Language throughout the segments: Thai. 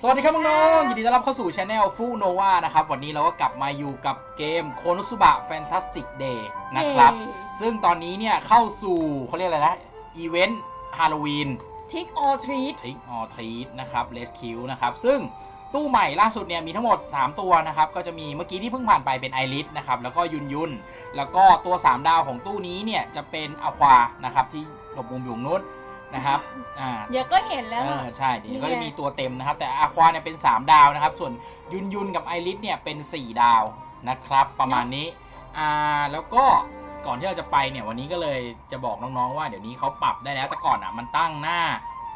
สวัสดีครับน้องๆยินดีต้อนรับเข้าสู่ช anel ฟูโนวานะครับ วันนี้เราก็กลับมาอยู่กับเกมโค n นุสุบะแฟนตาสติกเดย์นะครับ ซึ่งตอนนี้เนี่ยเข้าสู่เขาเรียกอะไรนะ อีเวนต์ฮาโลวีนทิกออทรีตทริกออทรีตนะครับเลสคิวนะครับ ซึ่งตู้ใหม่ล่าสุดเนี่ยมีทั้งหมด 3 ตัวนะครับ ก็จะมีเมื่อกี้ที่เพิ่งผ่านไปเป็นไอริสนะครับ แล้วก็ยุนยุน แล้วก็ตัว 3 ดาวของตู้นี้เนี่ยจะเป็นอควานะครับที่หลบมุมอยู่นู้น นะครับอ่าเดี๋ยวก็เห็นแล้วเออใช่เดี๋ยวก็นี่จะไงมีตัวเต็มนะครับ แต่อาควาเนี่ยเป็น 3 ดาวนะครับ ส่วนยุนยุนกับไอริสเนี่ยเป็น 4 ดาวนะครับ ประมาณนี้อ่าแล้วก็ก่อนที่เราจะไปเนี่ยวันนี้ก็เลยจะบอกน้องๆว่าเดี๋ยวนี้เขาปรับได้แล้วแต่ก่อนอะมันตั้งหน้า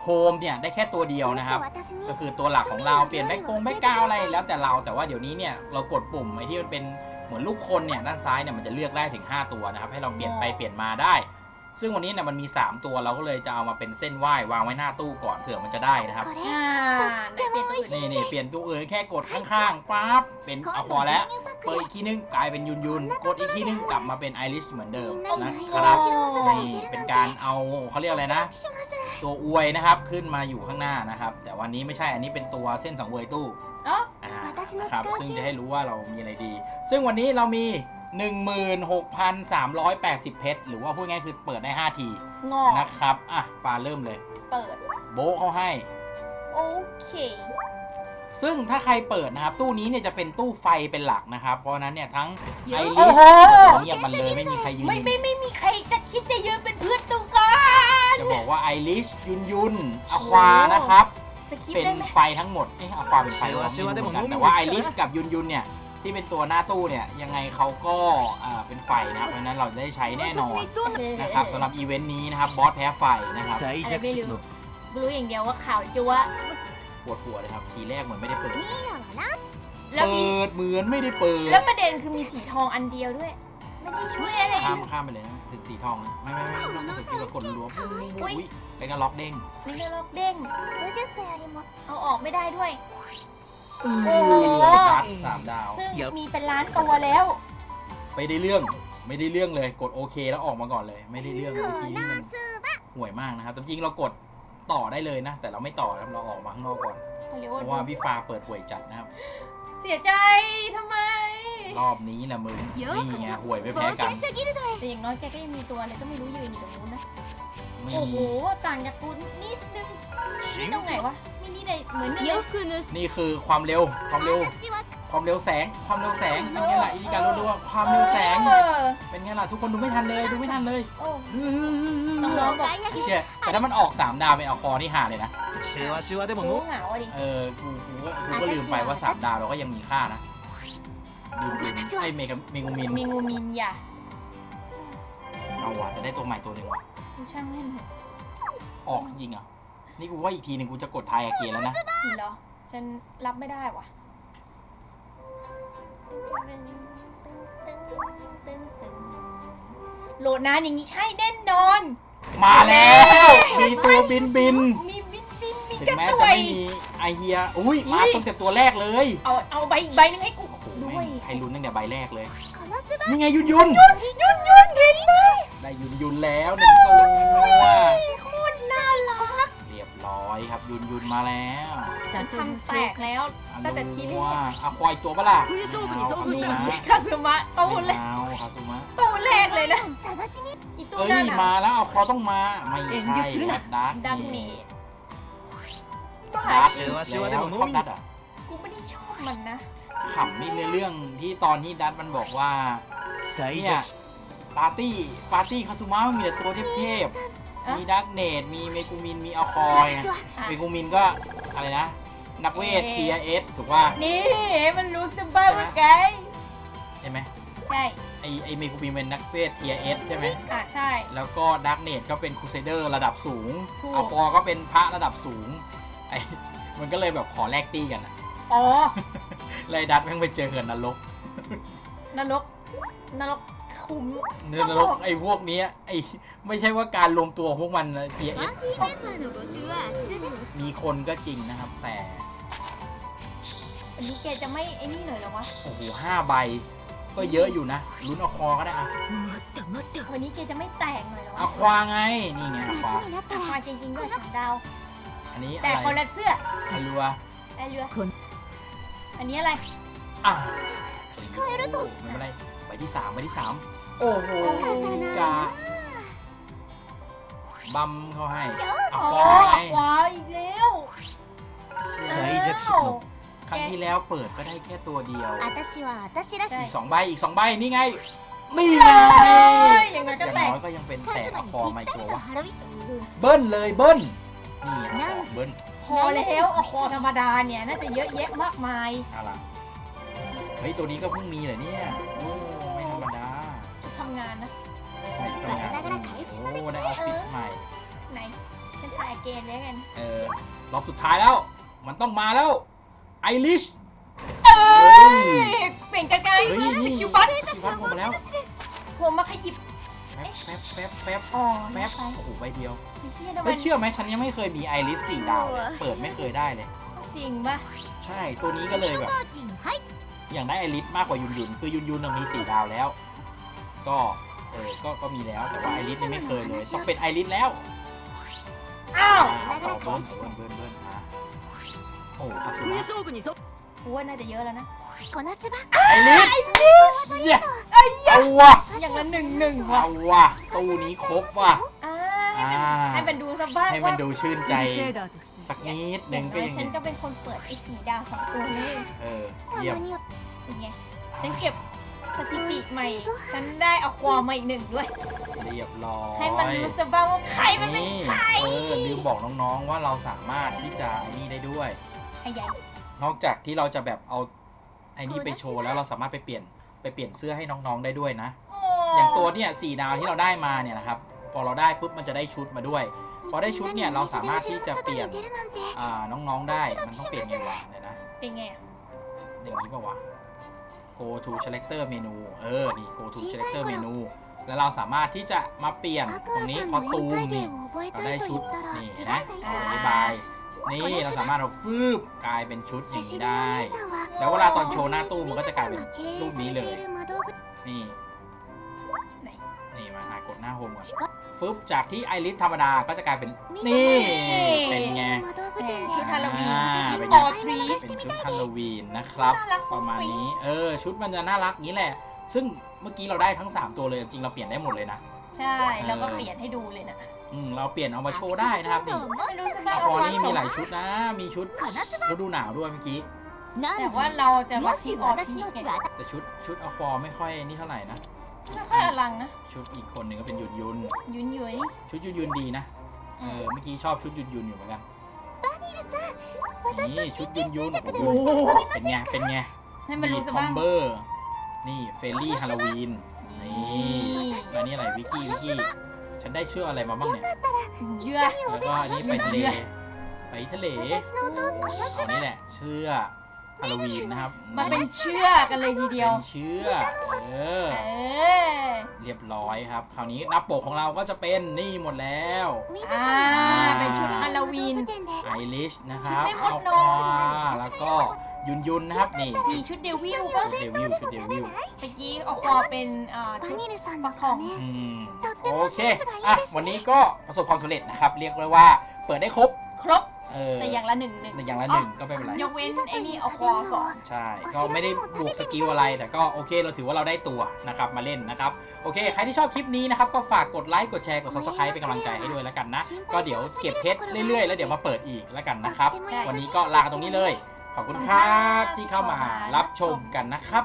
โฮมเนี่ยได้แค่ตัวเดียวนะครับ ก็คือตัวหลักของเราเปลี่ยนแบ็คกงแบ็คกราวอะไรแล้วแต่เราแต่ว่าเดี๋ยวนี้เนี่ยเรากดปุ่มไอ้ที่มันเป็นเหมือนลูกคนเนี่ยด้านซ้ายเนี่ยมันจะเลือกได้ถึง 5 ตัวนะครับ ให้เราเปลี่ยนไปเปลี่ยนมาได้ ซึ่งวันนี้เนี่ยมันมี 3 ตัวเราก็เลยจะเอามาเป็นเส้นไหว้วางไว้หน้าตู้ก่อนเผื่อมันจะได้นะครับอ่าไหนเปลี่ยนตัวอื่นนี่นี่เปลี่ยนตัวอื่นแค่กดข้างๆปั๊บเป็นอควาแล้วเปิดอีกทีนึงกลายเป็นยุนยุนกดอีกทีนึงกลับมาเป็นไอริชเหมือนเดิมนะครับนี่เป็นการเอาเขาเรียกอะไรนะ ตัวอวยนะครับขึ้นมาอยู่ข้างหน้านะครับ แต่วันนี้ไม่ใช่อันนี้เป็นตัวเส้นสังเวยตู้เอ้าอ่านะครับซึ่งจะให้รู้ว่าเรามีอะไรดี ซึ่งวันนี้เรามี 16,380 เพชร หรือว่าพูดง่ายๆคือเปิดได้ 5 ทีงอกนะครับ อะฟาเริ่มเลย เปิด โบะเขาให้ โอเค ซึ่งถ้าใครเปิดนะครับ ตู้นี้เนี่ยจะเป็นตู้ไฟเป็นหลักนะครับ เพราะฉะนั้นเนี่ยทั้งไอโอ้ริสโห เงียบมันเลยไม่มีใครยืนไม่ไม่ไม่มีใครจะคิดจะยืนเป็นเพื่อนตูก่อนจะบอกว่าไอริสยุนยุนอควานะครับสคริปเป็นต์ได้ไหมไฟทั้งหมดเอ๊ะอควาเป็นไฟวะไม่รู้เหมือนกันแต่ว่าไอริสกับยุนยุนเนี่ย ที่เป็นตัวหน้าตู้เนี่ยยังไงเขาก็เป็นไฟนะครับเพราะนั้นเราได้ใช้แน่นอนนะครับสำหรับอีเวนต์นี้นะครับบอสแพ้ไฟนะครับไม่รู้รู้อย่างเดียวว่าข่าวจัวปวดหัวเลยครับทีแรกเหมือนไม่ได้เปิดเปิดเหมือนไม่ได้เปิด แล้วประเด็นคือมีสีทองอันเดียวด้วยไม่ได้ช่วยอะไรข้ามข้ามไปเลยนะถึงสีทองนะไม่ไม่ไม่ต้องถึงที่เรากดล้วงลยเป็นการล็อกเด้งเป็นการล็อกเด้งเอาออกไม่ได้ด้วยโอ้ โอ้โหดัดสามดาว ซึ่งมีเป็นล้านตัวแล้ว ไม่ได้เรื่องไม่ได้เรื่องเลยกดโอเคแล้วออกมาก่อนเลย ไม่ได้เรื่องเมื่อกี้นี่มันห่วยมากนะครับแต่จริงเรากดต่อได้เลยนะ แต่เราไม่ต่อนะครับเราออกมาข้างนอกก่อนเขาเรียกเพว่าราะว่าพี่ฟ้าเปิดห่วยจัดนะครับ เสียใจทำไม รอบนี้แหละมึง นี่ไงห่วยไม่แพ้กันแต่อย่างน้อยแกก็ยังมีตัวเลยก็ไม่รู้ยืนอยู่ตรงนู้นนะ โอ้โหต่างจากกูนิดนึงนี่ตรงไหนวะ นี่นี่เลยเหมือนเดิมนี่คือความเร็ว ความเร็ว ความเร็วแสง ความเร็วแสงเป็นไงล่ะอิริการรัวๆความเร็วแสง เป็นไงล่ะทุกคนดูไม่ทันเลย ดูไม่ทันเลยน้องๆบอกพี่เจแต่ถ้ามันออกสามดาวเป็นเอาคอที่หาเลยนะเชื่อว่าเชื่อว่าได้หมดงูเหงาดิเออ กู กูก็กูก็ลืมไปว่าสามดาวเราก็ยังมีค่านะ ลืมลืมไอ้เมกาเมกูมินมีงูมินอย่าเอาว่ะจะได้ตัวใหม่ตัวหนึ่งว่ะกูช่างแม่นเถอะออกจริงเหรอะนี่กูว่าอีกทีหนึ่งกูจะกดไทายอาเกนแล้วนะผิดเหรอฉันรับไม่ได้ว่ะโหลดนานอย่างนี้ใช่แน่นอน มาแล้ว มีตัวบินบินมีบินบินมีถึงกระแม้ต่จะวย ไม่มีไอเฮียอุ้ยมาตั้งแต่ตัวแรกเลย เอาเอาใบใบหนึงให้กู ใครลุ้นตั้งแต่ใบแรกเลย นี่ไงยุนยุนยุนยุนเห็นไหมได้ยุนยุนแล้วหนึ่งตัวโคตรน่ารัก เรียบร้อยครับยุนยุนมาแล้วฉันทำแตกแล้วแต่ทีแรกอะควายตัวเปล่าคุยสู้ผีสู้ผีคาซึมะตูนเลยคาซึมะตูนแรกเลยนะอ้ตูนน่นมาแล้วเอาคอต้องมาไม่ใช่ดักดักนี่ด้าชื่ว่าชื่อได้ผมนู้นกูไม่ได้ชอบมันนะ ขำนี่ในเรื่องที่ตอนที่ดักมันบอกว่า最เนี่ย弱ปาร์ตี้ปาร์ตี้คาซุมะมันมีแต่ตัวเทพอะๆมีดักเนตมีเมกูมินมีอัลคอยเมกูมินก็อะไรนะ นักเวท T S ถูกว่านี่มันรู้สบายว่าไงใช่ไหมใช่ไอไอเมกูมินเป็นนักเวท T S ใช่ไหมอะใช่ แล้วก็ดักเนตก็เป็นครูเซเดอร์ระดับสูงถูกอัลคอก็เป็นพระระดับสูงไอมันก็เลยแบบขอแลกตี้กันอะอ๋ อเลยดัดแม่งไปเจอกันนรกนรกนรกคุ้มเนื้อนรกไอ้พวกเนี้ยไอ้ไม่ใช่ว่าการรวมตัวของพวกมันเทียเอสมีคนก็จริงนะครับ แต่ อันนี้แกจะไม่ไอ้นี่หน่อยเหรอวะโอ้โหห้าใบ ก็เยอะอยู่นะลุ้นเอาคอก็ได้อะวันนี้แกจะไม่แตกหน่อยเหรอเอาวะควาไงนี่ไงเอาความาจริงๆด้วยสามดาวอันนี้อะแต่ไรคนละเสื้ออัลลัวได้เรือคน อันนี้อะไรอะเคยรู้ตัวมันไม่ไรไปที่สามไปที่สามโอ้โหจะบัมเขาให้อะฟอไงขวาอีกแล้วใส่จะสนุกครั้งที่แล้วเปิดก็ได้แค่ตัวเดียวอาตาชิวาอาตาชิระอีกสองใบอีกสองใบนี่ไง นี่ไงอย่างน้อยก็ยังเป็นแต่อคอไมโครวเบิ้ลเลยเบิ้ลนี่เบิ้ล พอแล้วเอาคอธรรมดาเนี่ยน่าจะเยอะแยะมากมายอะไรเฮ้ย ตัวนี้ก็เพิ่งมีเหรอเนี่ยโอ้ไม่ธรรมดาทำงานนะไม่ทำงานโอ้ได้ออฟฟิศใหม่ ไหนฉันถ่ายเกณฑ์แล้วกัน เออ รอบสุดท้ายแล้ว มันต้องมาแล้ว ไอริช เอ้ย เปลี่ยนกันไกลเฮ้ยนี่คิวบัสคิวบัสมาแล้ว ผมมาขยิบ แฟบแฟบแฟบแฟบอ๋อแฟไบใช่ โอ้โหใบเดียวไม่เชื่อไหมฉันยังไม่เคยมีไอริสสี่ดาวเลยเปิดไม่เคยได้เลย จริงปะใช่ตัวนี้ก็เลยแบบ อย่างได้ไอริสมากกว่ายุนยุนคือยุนยุนน่ะมีสี่ดาวแล้ว ก็เออก็ก็มีแล้วแต่ว่าไอริสยังไม่เคยเลยต้องเป็นไอริสแล้วอ้าวต่อเบิ้ลเบิ้ลเบิ้ลเบิ้ลมาโอ้คาสุมะ กูว่าน่าจะเยอะแล้วนะ こなすば ไอริสเย้เอาวะ อย่างละหนึ่งหนึ่งว่ะ เอาวะตู้นี้ครบว่ะ อ่า อ่า ให้มันดูสบ้าง ให้มัน ว่า ดูชื่นใจ セーダーとして สักนิด อ นึ ย่าง ง ก็ น้อย ยัง ฉั ดี นก็เป็นคนเปิดไอ้สีดาวสองตัวนี้ เออ た เยี่ยม まには เป็นไง ฉันเก็บสถิติใหม่ ฉันได้เอาความาอีกหนึ่งด้วย เรียบร้อย ให้มันรู้สบ้างว่าใครมันเป็น นี่ ใคร เออลืมบอกน้องๆว่าเราสามารถที่จะไอ้นี่ได้ด้วย ไอ้ใหญ่ นอกจากที่เราจะแบบเอา ไอ้นี่ไปโชว์แล้วเราสามารถไปเปลี่ยนไปเปลี่ยนเสื้อให้น้องๆได้ด้วยนะ อย่างตัวเนี่ยสี่ดาวที่เราได้มาเนี่ยนะครับ พอเราได้ปุ๊บมันจะได้ชุดมาด้วย พอได้ชุดเนี่ยเราสามารถที่จะเปลี่ยนอ่าน้องๆได้ มันต้องเปลี่ยนไงวะเนี่ยนะ เป็นไงอะอย่างนี้ปะวะ go to selector menu เออ นี่ go to selector menu แล้วเราสามารถที่จะมาเปลี่ยนตรงนี้คอตูมนี่เราได้ชุดนี่นะสบาย นี่เราสามารถเราฟืบกลายเป็นชุดอย่างนี้ได้ แล้วเวลาตอนโชว์หน้าตู้มันก็จะกลายเป็นรูปนี้เลย นี่ นี่มาหากดหน้าโฮมก่อนฟืบจากที่ไอริสธรรมดาก็จะกลายเป็น นี่ เป็นไงชุดฮาโลวีนเป็นชุดทรีเป็นชุดฮาโลวีนนะครับ ประมาณนี้ เออ ชุดมันจะน่ารักนี้แหละ ซึ่งเมื่อกี้เราได้ทั้ง 3 ตัวเลย จริงเราเปลี่ยนได้หมดเลยนะ ใช่ เราก็เปลี่ยนให้ดูเลยนะ เราเปลี่ยนเอามาโชว์ได้นะครับนี่อฟนี่มีหลายชุดนะ มีชุดฤดูหนาวด้วยเมื่อกี้แต่ว่าเราจะมาที่ออที่แต่ชุดชุดอาฟอไม่ค่อยนี่เท่าไหร่นะไม่ค่อยอลังนะชุดอีกคนหนึ่งก็เป็นหยุดยุนยุนยุนชุดยุนยุนดีนะเออเมื่อกี้ชอบชุดหยุนยุนอยู่เหมือนกันนี่ชุดยุนยุนโอ้โหเป็นไงเป็นไงมีคอมเบอร์นี่เฟรนลี่ฮาโลวีนนี่อันนี้อะไรวิกกี้วิกกี้ ฉันได้เชื่ออะไรมาบ้างเนี่ยเยื่อแล้วก็อันนี้ไปทะเลไปทะเลอันนี้แหละเชื่อฮาโลวีนนะครับมันเป็นเชื่อกันเลยทีเดียวเป็นเชื่อเออเรียบร้อยครับ คราวนี้รับาปกของเราก็จะเป็นนี่หมดแล้วอ่าเป็นชุดฮาโลวีนไอริชนะครับเอาคอแล้วก็ ยุนยุนนะครับนี่มีชุดเดวิลป่ชุดเดวิลชุดเดวิลเมื่อกี้ออกคอเป็นอ่าชุดฟักทองโอเคอะวันนี้ก็ประสบความสำเร็จนะครับ เรียกได้ว่าเปิดได้ครบครบแต่อย่างละหนึ่งหนึ่งแต่อย่างละหนึ่งก็ไม่เป็นไรยกเว้นไอ้นี่อควอสองใช่ก็ไม่ได้บวกสกิลอะไรแต่ก็โอเคเราถือว่าเราได้ตัวนะครับมาเล่นนะครับโอเค ใครที่ชอบคลิปนี้นะครับก็ฝากกดไลค์กดแชร์กดซับสไครป์เป็นกำลังใจให้ด้วยแล้วกันนะ ก็เดี๋ยวเก็บเพชรเรื่อยๆ แล้วเดี๋ยวมาเปิดอีกแล้วกันนะครับ วันนี้ก็ลาตรงนี้เลย ขอบคุณครับที่เข้ามารับชมกันนะครับ